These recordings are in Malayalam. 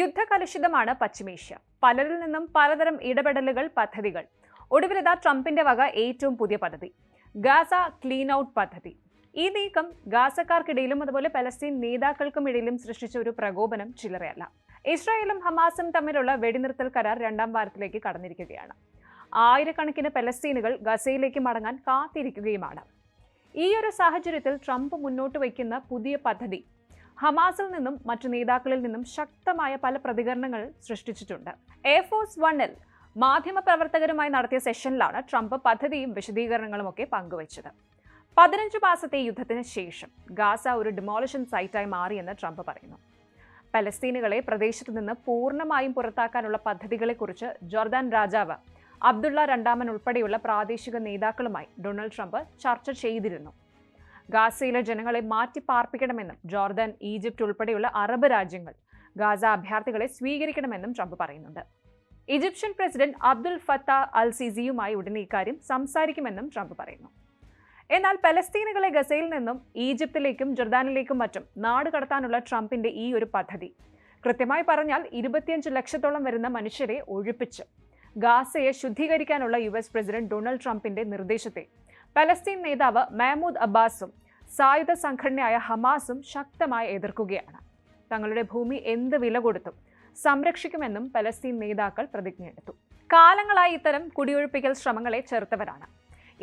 യുദ്ധകലുഷിതമാണ് പശ്ചിമേഷ്യ. പലരിൽ നിന്നും പലതരം ഇടപെടലുകൾ പദ്ധതികൾ. ഒടുവിലിതാ ട്രംപിന്റെ വക ഏറ്റവും പുതിയ പദ്ധതി ഗാസ ക്ലീൻ ഔട്ട് പദ്ധതി. ഈ നീക്കം ഗാസക്കാർക്കിടയിലും അതുപോലെ പലസ്തീൻ നേതാക്കൾക്കും ഇടയിലും സൃഷ്ടിച്ച ഒരു പ്രകോപനം ചില്ലറയല്ല. ഇസ്രായേലും ഹമാസും തമ്മിലുള്ള വെടിനിർത്തൽ കരാർ രണ്ടാം വാരത്തിലേക്ക് കടന്നിരിക്കുകയാണ്. ആയിരക്കണക്കിന് പലസ്തീനുകൾ ഗസയിലേക്ക് മടങ്ങാൻ കാത്തിരിക്കുകയുമാണ്. ഈ ഒരു സാഹചര്യത്തിൽ ട്രംപ് മുന്നോട്ട് വയ്ക്കുന്ന പുതിയ പദ്ധതി ഹമാസിൽ നിന്നും മറ്റു നേതാക്കളിൽ നിന്നും ശക്തമായ പല പ്രതികരണങ്ങൾ സൃഷ്ടിച്ചിട്ടുണ്ട്. എയർഫോഴ്സ് വണ്ണിൽ മാധ്യമപ്രവർത്തകരുമായി നടത്തിയ സെഷനിലാണ് ട്രംപ് പദ്ധതിയും വിശദീകരണങ്ങളും ഒക്കെ പങ്കുവച്ചത്. പതിനഞ്ച് മാസത്തെ യുദ്ധത്തിന് ശേഷം ഗാസ ഒരു ഡിമോളിഷൻ സൈറ്റായി മാറിയെന്ന് ട്രംപ് പറയുന്നു. പലസ്തീനുകളെ പ്രദേശത്ത് നിന്ന് പൂർണമായും പുറത്താക്കാനുള്ള പദ്ധതികളെക്കുറിച്ച് ജോർദാൻ രാജാവ് അബ്ദുള്ള രണ്ടാമൻ ഉൾപ്പെടെയുള്ള പ്രാദേശിക നേതാക്കളുമായി ഡൊണാൾഡ് ട്രംപ് ചർച്ച ചെയ്തിരുന്നു. ഗാസയിലെ ജനങ്ങളെ മാറ്റി പാർപ്പിക്കണമെന്നും ജോർദാൻ ഈജിപ്റ്റ് ഉൾപ്പെടെയുള്ള അറബ് രാജ്യങ്ങൾ ഗാസ അഭയാർത്ഥികളെ സ്വീകരിക്കണമെന്നും ട്രംപ് പറയുന്നുണ്ട്. Egyptian president Abdel Fattah al സിസിയുമായി ഉടനെ ഇക്കാര്യം സംസാരിക്കുമെന്നും ട്രംപ് പറയുന്നു. എന്നാൽ പലസ്തീനുകളെ ഗസയിൽ നിന്നും ഈജിപ്തിലേക്കും ജർദാനിലേക്കും മറ്റും നാട് കടത്താനുള്ള ട്രംപിന്റെ ഈ ഒരു പദ്ധതി കൃത്യമായി പറഞ്ഞാൽ ഇരുപത്തിയഞ്ച് ലക്ഷത്തോളം വരുന്ന മനുഷ്യരെ ഒഴിപ്പിച്ച് ഗാസയെ ശുദ്ധീകരിക്കാനുള്ള യു എസ് പ്രസിഡന്റ് ഡൊണാൾഡ് ട്രംപിന്റെ നിർദ്ദേശത്തെ പലസ്തീൻ നേതാവ് മഹ്മൂദ് അബ്ബാസും സായുധ സംഘടനയായ ഹമാസും ശക്തമായി എതിർക്കുകയാണ്. തങ്ങളുടെ ഭൂമി എന്ത് വില കൊടുത്തും സംരക്ഷിക്കുമെന്നും പലസ്തീൻ നേതാക്കൾ പ്രതിജ്ഞയെടുത്തു കാലങ്ങളായി ഇത്തരം കുടിയൊഴിപ്പിക്കൽ ശ്രമങ്ങളെ ചെറുത്തവരാണ്.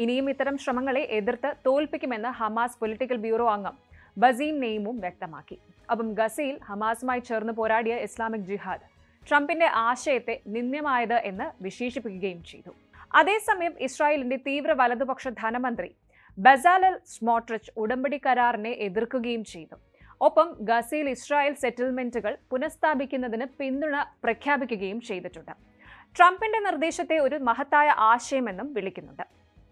ഇനിയും ഇത്തരം ശ്രമങ്ങളെ എതിർത്ത് തോൽപ്പിക്കുമെന്ന് ഹമാസ് പൊളിറ്റിക്കൽ ബ്യൂറോ അംഗം ബസീം നെയ്മും വ്യക്തമാക്കി. അപ്പം ഗസയിൽ ഹമാസുമായി ചേർന്ന് പോരാടിയ ഇസ്ലാമിക് ജിഹാദ് ട്രംപിന്റെ ആശയത്തെ നിന്ദ്യമായത് എന്ന് വിശേഷിപ്പിക്കുകയും ചെയ്തു. അതേസമയം ഇസ്രായേലിന്റെ തീവ്ര വലതുപക്ഷ ധനമന്ത്രി ബസാലൽ സ്മോട്രിച്ച് ഉടമ്പടി കരാറിനെ എതിർക്കുകയും ചെയ്തു. ഒപ്പം ഗസയിൽ ഇസ്രായേൽ സെറ്റിൽമെന്റുകൾ പുനഃസ്ഥാപിക്കുന്നതിന് പിന്തുണ പ്രഖ്യാപിക്കുകയും ചെയ്തിട്ടുണ്ട്. ട്രംപിന്റെ നിർദ്ദേശത്തെ ഒരു മഹത്തായ ആശയമെന്നും വിളിക്കുന്നുണ്ട്.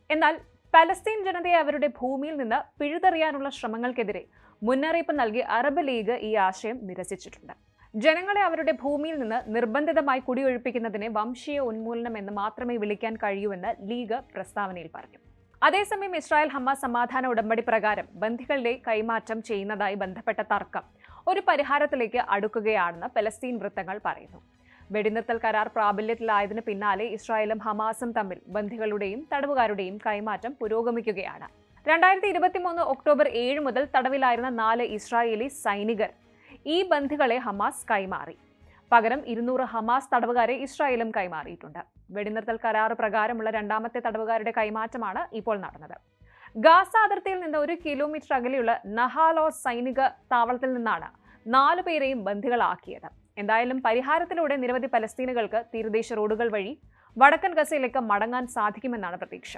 എന്നാൽ പലസ്തീൻ ജനതയെ അവരുടെ ഭൂമിയിൽ നിന്ന് പിഴുതെറിയാനുള്ള ശ്രമങ്ങൾക്കെതിരെ മുന്നറിയിപ്പ് നൽകി അറബ് ലീഗ് ഈ ആശയം നിരസിച്ചിട്ടുണ്ട്. ജനങ്ങളെ അവരുടെ ഭൂമിയിൽ നിന്ന് നിർബന്ധിതമായി കുടിയൊഴിപ്പിക്കുന്നതിനെ വംശീയ ഉന്മൂലനം എന്ന് മാത്രമേ വിളിക്കാൻ കഴിയൂ എന്ന് ലീഗ് പ്രസ്താവനയിൽ പറഞ്ഞു. അതേസമയം ഇസ്രായേൽ ഹമാസ് സമാധാന ഉടമ്പടി പ്രകാരം ബന്ധികളുടെ കൈമാറ്റം ചെയ്യുന്നതായി ബന്ധപ്പെട്ട തർക്കം ഒരു പരിഹാരത്തിലേക്ക് അടുക്കുകയാണെന്ന് പലസ്തീൻ വൃത്തങ്ങൾ പറയുന്നു. വെടിനിർത്തൽ കരാർ പ്രാബല്യത്തിലായതിന് പിന്നാലെ ഇസ്രായേലും ഹമാസും തമ്മിൽ ബന്ധികളുടെയും തടവുകാരുടെയും കൈമാറ്റം പുരോഗമിക്കുകയാണ്. രണ്ടായിരത്തി ഇരുപത്തിമൂന്ന് ഒക്ടോബർ ഏഴ് മുതൽ തടവിലായിരുന്ന നാല് ഇസ്രായേലി സൈനികർ ഈ ബന്ധികളെ ഹമാസ് കൈമാറി. പകരം ഇരുന്നൂറ് ഹമാസ് തടവുകാരെ ഇസ്രായേലും കൈമാറിയിട്ടുണ്ട്. വെടിനിർത്തൽ കരാർ പ്രകാരമുള്ള രണ്ടാമത്തെ തടവുകാരുടെ കൈമാറ്റമാണ് ഇപ്പോൾ നടന്നത്. ഗാസ അതിർത്തിയിൽ നിന്ന് ഒരു കിലോമീറ്റർ അകലെയുള്ള നഹാലോ സൈനിക താവളത്തിൽ നിന്നാണ് നാലു പേരെയും ബന്ധികളാക്കിയത് എന്തായാലും പരിഹാരത്തിലൂടെ നിരവധി പലസ്തീനുകൾക്ക് തീരദേശ റോഡുകൾ വഴി വടക്കൻ ഗസയിലേക്ക് മടങ്ങാൻ സാധിക്കുമെന്നാണ് പ്രതീക്ഷ.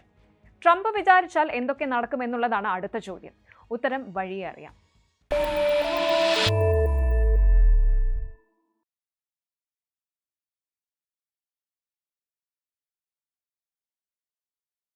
ട്രംപ് വിചാരിച്ചാൽ എന്തൊക്കെ നടക്കുമെന്നുള്ളതാണ് അടുത്ത ചോദ്യം. ഉത്തരം വഴിയെ അറിയാം.